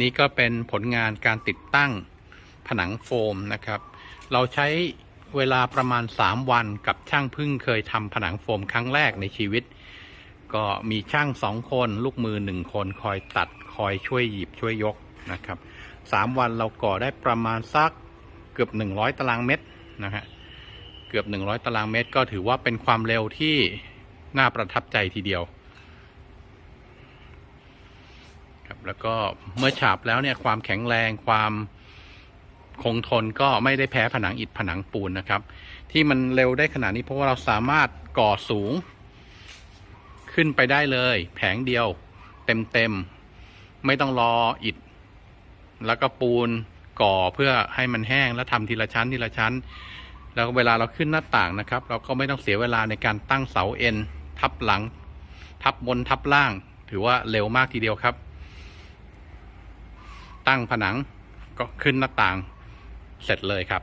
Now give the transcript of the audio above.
นี่ก็เป็นผลงานการติดตั้งผนังโฟมนะครับ เราใช้เวลาประมาณ 3 วันกับช่างพึ่งเคยทำผนังโฟมครั้งแรกในชีวิต ก็มีช่างสองคนลูกมือหนึ่งคนคอยตัดคอยช่วยหยิบช่วยยกนะครับสามวันเราก่อได้ประมาณสักเกือบ 100 ตารางเมตรนะฮะเกือบ 100 ตารางเมตร ก็ถือว่าเป็นความเร็วที่น่าประทับใจทีเดียว ครับ แล้วก็เมื่อฉาบแล้วเนี่ยความแข็งแรงความคงทนก็ไม่ได้แพ้ผนังอิฐผนังปูนนะครับ ที่มันเร็วได้ขนาดนี้เพราะว่าเราสามารถก่อสูง ขึ้นไปได้เลย แผงเดียวเต็มเต็มๆไม่ต้องรออิฐ แล้วก็ปูนก่อเพื่อให้มันแห้งแล้วทำทีละชั้นทีละชั้น แล้วเวลาเราขึ้นหน้าต่างนะครับ เราก็ไม่ต้องเสียเวลาในการตั้งเสาเอ็นทับหลัง ทับบนทับล่าง ถือว่าเร็วมากทีเดียวครับ ตั้งผนังก็ขึ้นหน้าต่างเสร็จเลยครับ